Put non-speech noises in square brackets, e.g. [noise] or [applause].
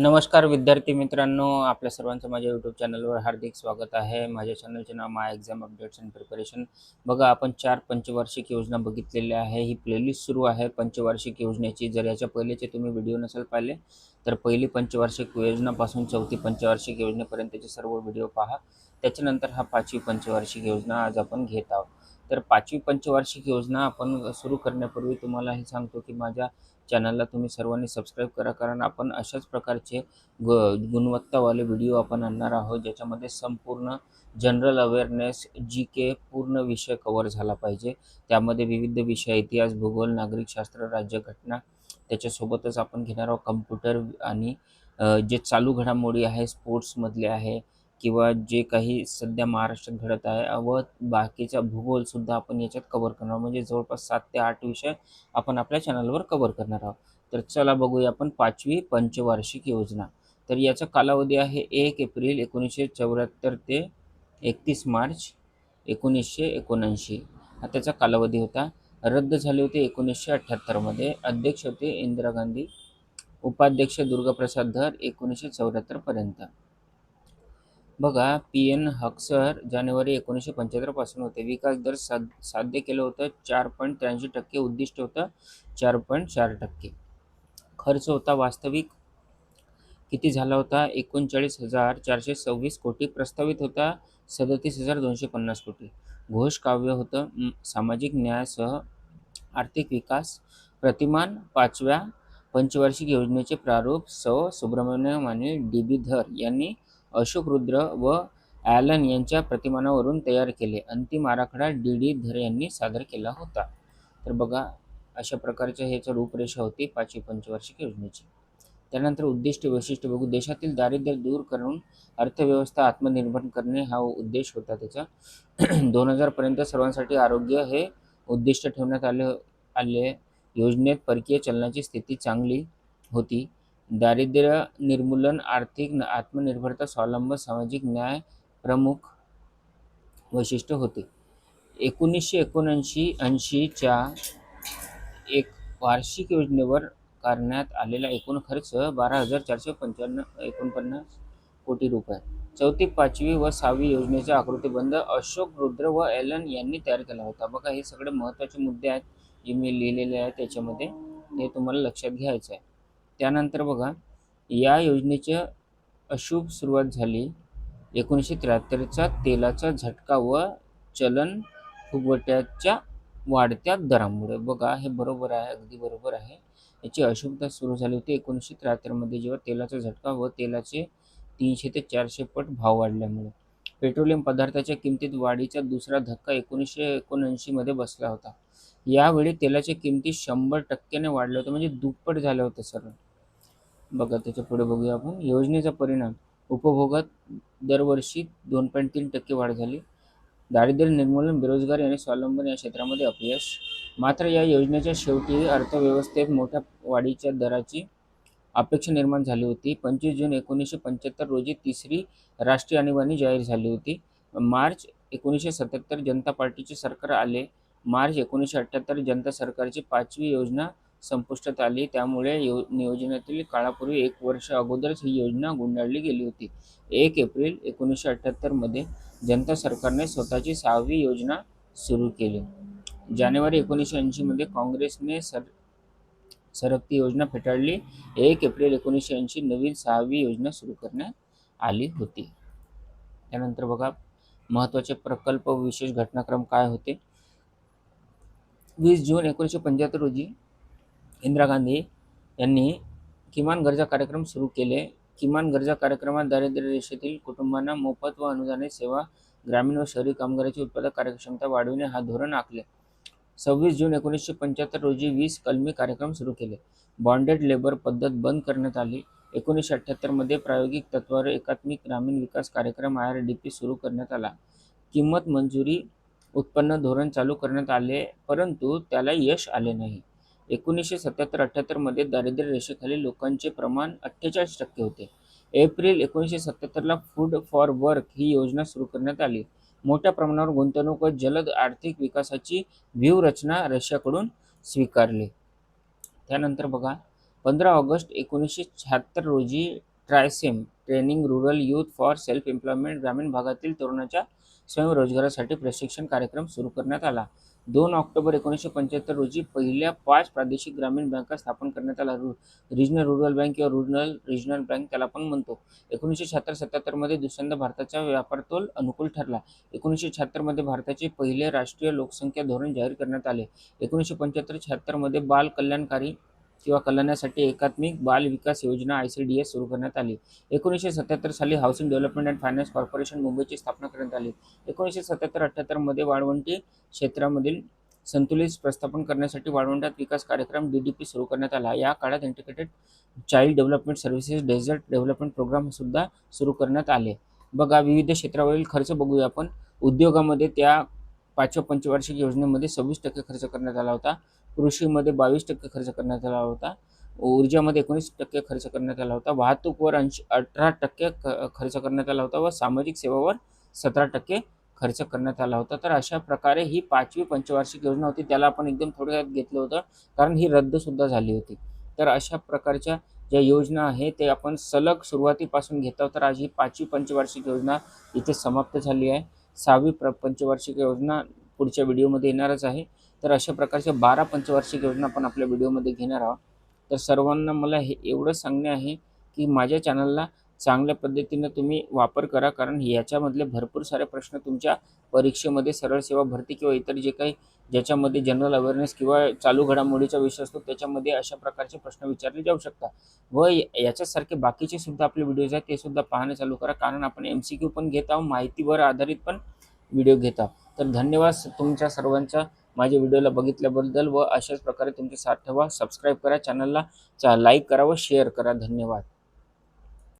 नमस्कार विद्यार्थी मित्रांनो आपल्या सर्वांचं माझ्या यूट्यूब चॅनलवर हार्दिक स्वागत आहे. माझ्या चॅनलचे नाव my exam updates and preparation बघा आपण चार पंचवार्षिक योजना बघितलेल्या आहे. ही प्लेलिस्ट सुरू आहे. पंचवार्षिक योजनेची जर याच्या पहिलेचे तुम्ही व्हिडिओ नसेल पाहिले तर पहिली पंचवार्षिक योजनापासून चौथी पंचवार्षिक योजनेपर्यंतचे सर्व व्हिडिओ पहा. त्याच्यानंतर हा पाचवी पंचवार्षिक योजना आज आपण घेत आहोत. तर पाचवी पंचवार्षिक योजना आपण सुरू करण्यापूर्वी तुम्हाला हे सांगतो की माझ्या चॅनलला तुम्ही सर्वांनी सबस्क्राईब करा कारण आपण अशाच प्रकारचे ग गुणवत्तावाले व्हिडिओ आपण आणणार आहोत ज्याच्यामध्ये संपूर्ण जनरल अवेअरनेस जी के पूर्ण विषय कवर झाला पाहिजे. त्यामध्ये विविध विषय इतिहास भूगोल नागरिकशास्त्र राज्यघटना त्याच्यासोबतच आपण घेणार आहोत कम्प्युटर आणि जे चालू घडामोडी आहे स्पोर्ट्समधले आहे किंवा जे काही सध्या महाराष्ट्रात घडत आहे व बाकीचा भूगोलसुद्धा आपण याच्यात कवर करणार आहोत. म्हणजे जवळपास सात ते आठ विषय आपण आपल्या चॅनलवर कवर करणार आहोत. तर चला बघूया आपण पाचवी पंचवार्षिक योजना. तर याचा कालावधी आहे एक एप्रिल एकोणीसशे चौऱ्याहत्तर ते एकतीस मार्च एकोणीसशे एकोणऐंशी. हा त्याचा कालावधी होता. रद्द झाले होते एकोणीसशे अठ्ठ्याहत्तरमध्ये अध्यक्ष होते इंदिरा गांधी उपाध्यक्ष दुर्गाप्रसाद धर एकोणीसशे चौऱ्याहत्तरपर्यंत बघा पी एन हक्सर जानेवारी एकोणीसशे पंच्याहत्तरपासून होते. विकास दर साध साध्य केलं होतं चार पॉईंट त्र्याऐंशी टक्के उद्दिष्ट होतं चार पॉईंट चार टक्के. खर्च होता वास्तविक किती झाला होता? एकोणचाळीस हजार चारशे सव्वीस कोटी प्रस्तावित होता सदतीस हजार दोनशे पन्नास कोटी. घोष काव्य होतं सामाजिक न्यायासह आर्थिक विकास प्रतिमान पाचव्या पंचवार्षिक योजनेचे प्रारूप सौ सुब्रमण्यम आणि डी बी धर यांनी अशोक रुद्र व ॲलन यांच्या प्रतिमानावरून तयार केले. अंतिम आराखडा डी डी धर यांनी सादर केला होता. तर बघा अशा प्रकारच्या ह्याच्या रूपरेषा होती पाचवी पंचवार्षिक योजनेची. त्यानंतर उद्दिष्ट वैशिष्ट्य बघू. देशातील दारिद्र्य दूर करून अर्थव्यवस्था आत्मनिर्भर करणे हा उद्देश होता त्याचा. [clears throat] दोन हजारपर्यंत सर्वांसाठी आरोग्य हे उद्दिष्ट ठेवण्यात आले आले. योजनेत परकीय चलनाची स्थिती चांगली होती. दारिद्र्य निर्मूलन आर्थिक आत्मनिर्भरता स्वावलंबन सामाजिक न्याय प्रमुख वैशिष्ट्य होते. एकोणीसशे एकोणऐंशी ऐंशीच्या एक वार्षिक योजनेवर करण्यात आलेला एकूण खर्च बारा हजार चारशे पंच्याण्णव एकोणपन्नास कोटी रुपये. चौथी पाचवी व सहावी योजनेचा आकृतीबंध अशोक रुद्र व एलन यांनी तयार केला होता. बघा हे सगळे महत्त्वाचे मुद्दे आहेत जे मी लिहिलेले आहेत त्याच्यामध्ये. हे तुम्हाला लक्षात घ्यायचं आहे. त्यानंतर बघा या योजनेच्या अशुभ सुरुवात झाली एकोणीसशे त्र्याहत्तरचा तेलाचा झटका व चलन फुगवट्याच्या वाढत्या दरामुळे. बघा हे बरोबर आहे अगदी बरोबर आहे. याची अशुभता सुरू झाली होती एकोणीसशे त्र्याहत्तरमध्ये जेव्हा तेलाचा झटका व तेलाचे तीनशे ते चारशे पट भाव वाढल्यामुळे. पेट्रोलियम पदार्थाच्या किमतीत वाढीचा दुसरा धक्का एकोणीसशे एकोणऐंशीमध्ये बसला होता. यावेळी तेलाच्या किमती शंभर टक्क्याने वाढल्या होत्या म्हणजे दुप्पट झालं होतं सर बघा त्याच्या पुढे बघूया आपण. योजनेचा परिणाम. उपभोगात दरवर्षी दोन पॉईंट तीन टक्के वाढ झाली. दारिद्र्य निर्मूलन बेरोजगारी आणि स्वावलंबन या क्षेत्रामध्ये अपयश. मात्र या योजनेच्या शेवटी अर्थव्यवस्थेत मोठ्या वाढीच्या दराची अपेक्षा निर्माण झाली होती. पंचवीस जून एकोणीसशे पंच्याहत्तर रोजी तिसरी राष्ट्रीय आणीबाणी जाहीर झाली होती. मार्च एकोणीसशे सत्याहत्तर जनता पार्टीचे सरकार आले. मार्च एकोणीसशे अठ्ठ्याहत्तर जनता सरकारची पाचवी योजना संपुष्टात आली. त्यामुळे यो नियोजनातील काळापूर्वी एक वर्ष अगोदरच ही योजना गुंडाळली गेली होती. एक एप्रिल एकोणीसशे अठ्ठ्याहत्तरमध्ये जनता सरकारने स्वतःची सहावी योजना सुरू केली. जानेवारी एकोणीसशे ऐंशीमध्ये काँग्रेसने सर सरकती योजना फेटाळली. एक एप्रिल एकोणीसशे ऐंशी नवीन सहावी योजना सुरू करण्यात आली होती. त्यानंतर बघा महत्त्वाचे प्रकल्प विशेष घटनाक्रम काय होते? वीस जून एकोणीसशे पंच्याहत्तर रोजी इंदिरा गांधी यांनी किमान गरजा कार्यक्रम सुरू केले. किमान गरजा कार्यक्रमात दारिद्र्य रेषेतील कुटुंबांना मोफत व अनुदानित सेवा ग्रामीण व शहरी कामगारांची उत्पादक कार्यक्षमता वाढविणे हा धोरण आखले. सव्वीस जून एकोणीसशे पंच्याहत्तर रोजी वीस कलमी कार्यक्रम सुरू केले. बॉन्डेड लेबर पद्धत बंद करण्यात आली. एकोणीसशे अठ्ठ्याहत्तरमध्ये प्रायोगिक तत्वावर एकात्मिक ग्रामीण विकास कार्यक्रम आय आर डी पी सुरू करण्यात आला. किंमत मंजुरी उत्पन्न धोरण चालू करण्यात आले परंतु त्याला यश आले नाही. एकोणीसशे सत्याहत्तर अठ्ठ्याहत्तरमध्ये दारिद्र्य रेषेखालील लोकांचे प्रमाण अठ्ठेचाळीस टक्के होते. एप्रिल एकोणीसशे सत्याहत्तरला फूड फॉर वर्क ही योजना सुरू करण्यात आली. मोठ्या प्रमाणावर गुंतवणूक व जलद आर्थिक विकासाची व्यूहरचना रशियाकडून स्वीकारली. त्यानंतर बघा पंधरा ऑगस्ट एकोणीसशे शहात्तर रोजी TRYSEM training rural youth for self employment ग्रामीण भागातील तरुणाच्या स्वयंरोजगारासाठी प्रशिक्षण कार्यक्रम सुरू करण्यात आला. दोन ऑक्टोबर एकोणीसशे पंच्याहत्तर रोजी पहिल्या पाच प्रादेशिक ग्रामीण बँका स्थापन करण्यात आल्या. रु रिजनल रुरल बँक किंवा रुरल रिजनल बँक त्याला आपण म्हणतो. एकोणीसशे शहात्तर सत्याहत्तरमध्ये दुसऱ्यांदा भारताचा व्यापार तोल अनुकूल ठरला. एकोणीसशे शहात्तरमध्ये भारताचे पहिले राष्ट्रीय लोकसंख्या धोरण जाहीर करण्यात आले. एकोणीसशे पंच्याहत्तर शहात्तरमध्ये बाल कल्याणकारी किंवा कल्याणासाठी एकात्मिक बाल विकास योजना आय सी डी एस सुरू करण्यात आली. एकोणीसशे सत्याहत्तर साली housing development and finance corporation मुंबईची स्थापना करण्यात आली. एकोणीसशे सत्याहत्तर अठ्ठ्याहत्तरमध्ये वाळवंटी क्षेत्रामधील संतुलित प्रस्थापन करण्यासाठी वाळवंटात विकास कार्यक्रम डी डी पी सुरू करण्यात आला. या काळात integrated child development services desert development programme सुद्धा सुरू करण्यात आले. बघा विविध क्षेत्रावरील खर्च बघूया आपण. उद्योगामध्ये त्या पाचव्या पंचवार्षिक योजनेमध्ये सव्वीस टक्के खर्च करण्यात आला होता. कृषीमध्ये बावीस टक्के खर्च करण्यात आला होता. ऊर्जामध्ये एकोणीस टक्के खर्च करण्यात आला होता. वाहतूकवर ऐंशी अठरा टक्के ख- खर्च करण्यात आला होता व सामाजिक सेवावर सतरा टक्के खर्च करण्यात आला होता. तर अशा प्रकारे ही पाचवी पंचवार्षिक योजना होती. त्याला आपण एकदम थोडक्यात घेतलं होतं. कारण ही रद्दसुद्धा झाली होती. तर अशा प्रकारच्या ज्या योजना आहे ते आपण सलग सुरुवातीपासून घेत आहोत. तर आज ही पाचवी पंचवार्षिक योजना इथे समाप्त झाली आहे. सहावी प्र पंचवार्षिक योजना पुढच्या व्हिडिओमध्ये येणारच आहे. तर अशा प्रकारच्या बारा पंचवार्षिक योजना आपण आपल्या व्हिडिओमध्ये घेणार आहोत. तर सर्वांना मला हे एवढं सांगणे आहे की माझ्या चॅनलला चांगल्या पद्धतीनं तुम्ही वापर करा कारण याच्यामधले भरपूर सारे प्रश्न तुमच्या परीक्षेमध्ये सरळ सेवा भरती किंवा इतर जे काही ज्याच्यामध्ये जनरल अवेअरनेस किंवा चालू घडामोडीचा विषय असतो त्याच्यामध्ये अशा प्रकारचे प्रश्न विचारले जाऊ शकतात. व याच्यासारखे बाकीचे सुद्धा आपले व्हिडिओज आहेत ते सुद्धा पाहणं चालू करा कारण आपण एम सी क्यू पण घेत आहोत माहितीवर आधारित पण व्हिडिओ घेता. तर धन्यवाद तुमच्या सर्वांचा माझ्या व्हिडिओला बघितल्याबद्दल व अशाच प्रकारे तुमचे साथ ठेवा. सबस्क्राईब करा चॅनलला चा लाईक करा व शेअर करा. धन्यवाद.